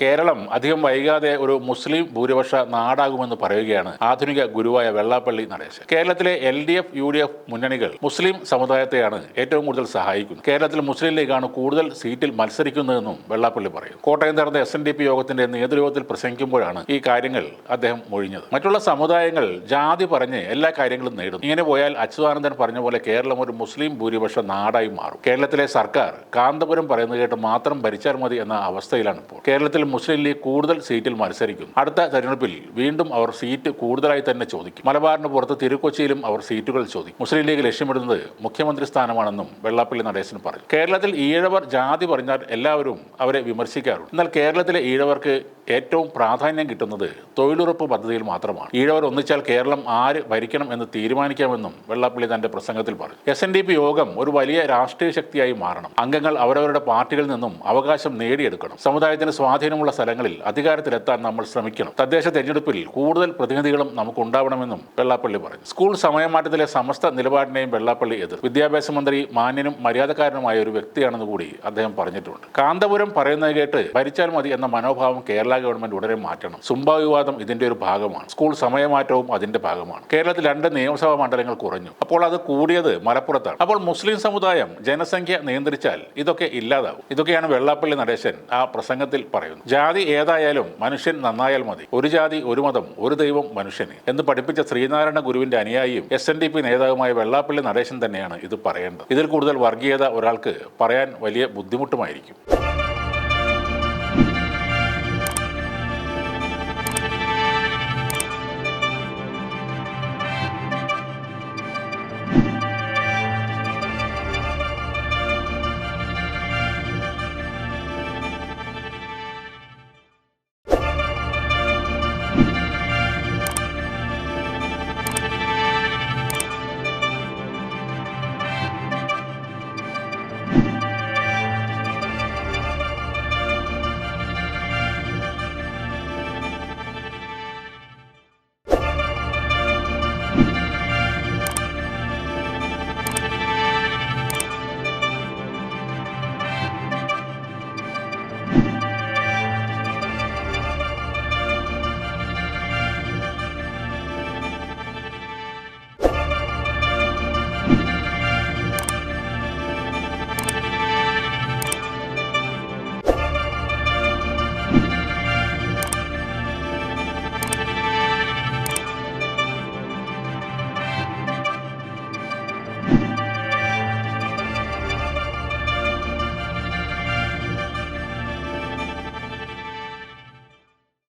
കേരളം അധികം വൈകാതെ ഒരു മുസ്ലിം ഭൂരിപക്ഷ നാടാകുമെന്ന് പറയുകയാണ് ആധുനിക ഗുരുവായ വെള്ളാപ്പള്ളി നടേശൻ. കേരളത്തിലെ L D F U D F മുന്നണികൾ മുസ്ലിം സമുദായത്തെയാണ് ഏറ്റവും കൂടുതൽ സഹായിക്കുന്നത്. കേരളത്തിൽ മുസ്ലിം ലീഗാണ് കൂടുതൽ സീറ്റിൽ മത്സരിക്കുന്നതെന്നും വെള്ളാപ്പള്ളി പറയും. കോട്ടയം നടന്ന എസ് എൻ ഡി പി യോഗത്തിന്റെ നേതൃയോഗത്തിൽ പ്രസംഗിക്കുമ്പോഴാണ് ഈ കാര്യങ്ങൾ അദ്ദേഹം മൊഴിഞ്ഞത്. മറ്റുള്ള സമുദായങ്ങൾ ജാതി പറഞ്ഞ് എല്ലാ കാര്യങ്ങളും നേടും ഇങ്ങനെ പോയാൽ അച്യുതാനന്ദൻ പറഞ്ഞ പോലെ കേരളം ഒരു മുസ്ലിം ഭൂരിപക്ഷ നാടായി മാറും. കേരളത്തിലെ സർക്കാർ കാന്തപുരം പറയുന്നത് കേട്ട് മാത്രം ഭരിച്ചാൽ മതി എന്ന അവസ്ഥയിലാണ് ഇപ്പോൾ. കേരളത്തിൽ മുസ്ലിം ലീഗ് കൂടുതൽ സീറ്റിൽ മത്സരിക്കും. അടുത്ത തെരഞ്ഞെടുപ്പിൽ വീണ്ടും അവർ സീറ്റ് കൂടുതലായി തന്നെ ചോദിക്കും. മലബാറിന് പുറത്ത് തിരുക്കൊച്ചിയിലും അവർ സീറ്റുകൾ ചോദിക്കും. മുസ്ലിം ലീഗ് ലക്ഷ്യമിടുന്നത് മുഖ്യമന്ത്രി സ്ഥാനമാണെന്നും വെള്ളാപ്പള്ളി നടേശൻ പറഞ്ഞു. കേരളത്തിൽ ഈഴവർ ജാതി പറഞ്ഞാൽ എല്ലാവരും അവരെ വിമർശിക്കാറുണ്ട്. എന്നാൽ കേരളത്തിലെ ഈഴവർക്ക് ഏറ്റവും പ്രാധാന്യം കിട്ടുന്നത് തൊഴിലുറപ്പ് പദ്ധതിയിൽ മാത്രമാണ്. ഈഴവർ ഒന്നിച്ചാൽ കേരളം ആര് ഭരിക്കണം എന്ന് തീരുമാനിക്കാമെന്നും വെള്ളാപ്പള്ളി തന്റെ പ്രസംഗത്തിൽ പറഞ്ഞു. എസ് എൻ ഡി പി യോഗം ഒരു വലിയ രാഷ്ട്രീയ ശക്തിയായി മാറണം. അംഗങ്ങൾ അവരവരുടെ പാർട്ടികളിൽ നിന്നും അവകാശം നേടിയെടുക്കണം. സമുദായത്തിന് സ്വാധീനമുള്ള സ്ഥലങ്ങളിൽ അധികാരത്തിലെത്താൻ നമ്മൾ ശ്രമിക്കണം. തദ്ദേശ തെരഞ്ഞെടുപ്പിൽ കൂടുതൽ പ്രതിനിധികളും നമുക്ക് ഉണ്ടാവണമെന്നും വെള്ളാപ്പള്ളി പറഞ്ഞു. സ്കൂൾ സമയമാറ്റത്തിലെ സമസ്ത നിലപാടിനെയും വെള്ളാപ്പള്ളി എതിർ. വിദ്യാഭ്യാസ മന്ത്രി മാന്യനും മര്യാദക്കാരനുമായ ഒരു വ്യക്തിയാണെന്ന് കൂടി അദ്ദേഹം പറഞ്ഞിട്ടുണ്ട്. കാന്തപുരം പറയുന്നത് കേട്ട് ഭരിച്ചാൽ മതി എന്ന മനോഭാവം കേരള ഗവൺമെന്റ് ഉടനെ മാറ്റണം. സുംബ വിവാദം ഇതിന്റെ ഒരു ഭാഗമാണ്. സ്കൂൾ സമയമാറ്റവും അതിന്റെ ഭാഗമാണ്. കേരളത്തിൽ രണ്ട് നിയമസഭാ മണ്ഡലങ്ങൾ കുറഞ്ഞു. അപ്പോൾ അത് കൂടിയത് മലപ്പുറത്താണ്. അപ്പോൾ മുസ്ലിം സമുദായം ജനസംഖ്യ നിയന്ത്രിച്ചാൽ ഇതൊക്കെ ഇല്ലാതാവും. ഇതൊക്കെയാണ് വെള്ളാപ്പള്ളി നടേശൻ ആ പ്രസംഗത്തിൽ പറയുന്നത്. ജാതി ഏതായാലും മനുഷ്യൻ നന്നായാൽ മതി. ഒരു ജാതി ഒരു മതം ഒരു ദൈവം മനുഷ്യന് എന്ന് പഠിപ്പിച്ച ശ്രീനാരായണ ഗുരുവിന്റെ അനുയായിയും എസ് എൻ ഡി പി നേതാവുമായ വെള്ളാപ്പള്ളി നടേശൻ തന്നെയാണ് ഇത് പറയേണ്ടത്. ഇതിൽ കൂടുതൽ വർഗീയത ഒരാൾക്ക് പറയാൻ വലിയ ബുദ്ധിമുട്ടുമായിരിക്കും.